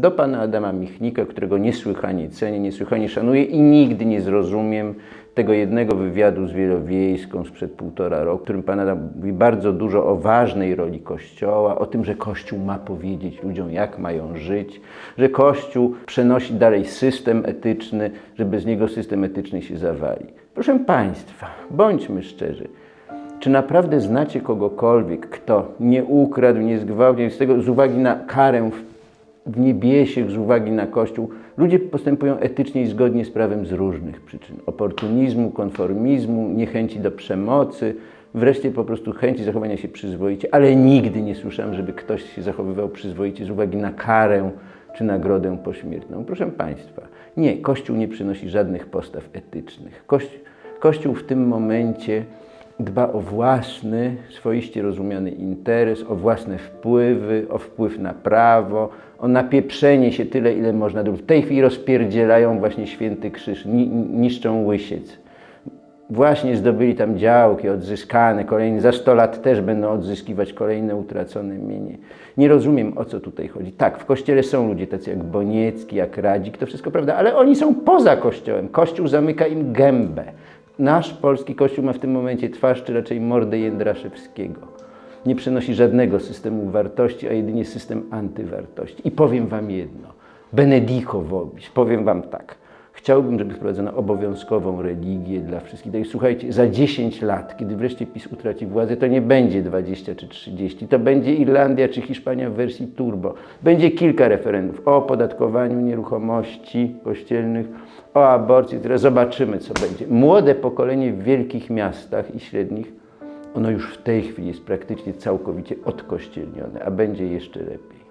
do pana Adama Michnika, którego niesłychanie cenię, niesłychanie szanuję i nigdy nie zrozumiem tego jednego wywiadu z Wielowiejską sprzed półtora roku, w którym pan Adam mówi bardzo dużo o ważnej roli Kościoła, o tym, że Kościół ma powiedzieć ludziom, jak mają żyć, że Kościół przenosi dalej system etyczny, że bez niego system etyczny się zawali. Proszę państwa, bądźmy szczerzy. Czy naprawdę znacie kogokolwiek, kto nie ukradł, nie zgwałcił, z, tego, z uwagi na karę w, w niebiesiech, z uwagi na Kościół? Ludzie postępują etycznie i zgodnie z prawem z różnych przyczyn. Oportunizmu, konformizmu, niechęci do przemocy, wreszcie po prostu chęci zachowania się przyzwoicie, ale nigdy nie słyszałem, żeby ktoś się zachowywał przyzwoicie z uwagi na karę czy nagrodę pośmiertną. Proszę Państwa, nie, Kościół nie przynosi żadnych postaw etycznych. Kościół, Kościół w tym momencie dba o własny, swoiście rozumiany interes, o własne wpływy, o wpływ na prawo, o napieprzenie się tyle, ile można. W tej chwili rozpierdzielają właśnie święty krzyż, ni niszczą łysiec. Właśnie zdobyli tam działki odzyskane, kolejne, za 100 lat też będą odzyskiwać kolejne utracone mienie. Nie rozumiem, o co tutaj chodzi. Tak, w Kościele są ludzie tacy jak Boniecki, jak Radzik, to wszystko prawda, ale oni są poza Kościołem. Kościół zamyka im gębę. Nasz polski Kościół ma w tym momencie twarz, czy raczej mordę Jędraszewskiego. Nie przynosi żadnego systemu wartości, a jedynie system antywartości. I powiem wam jedno. Benedico vobis, powiem wam tak. Chciałbym, żeby wprowadzono obowiązkową religię dla wszystkich. Słuchajcie, za 10 lat, kiedy wreszcie PiS utraci władzę, to nie będzie 20 czy 30, to będzie Irlandia czy Hiszpania w wersji turbo. Będzie kilka referendów o opodatkowaniu nieruchomości kościelnych, o aborcji, które zobaczymy, co będzie. Młode pokolenie w wielkich miastach i średnich, ono już w tej chwili jest praktycznie całkowicie odkościelnione, a będzie jeszcze lepiej.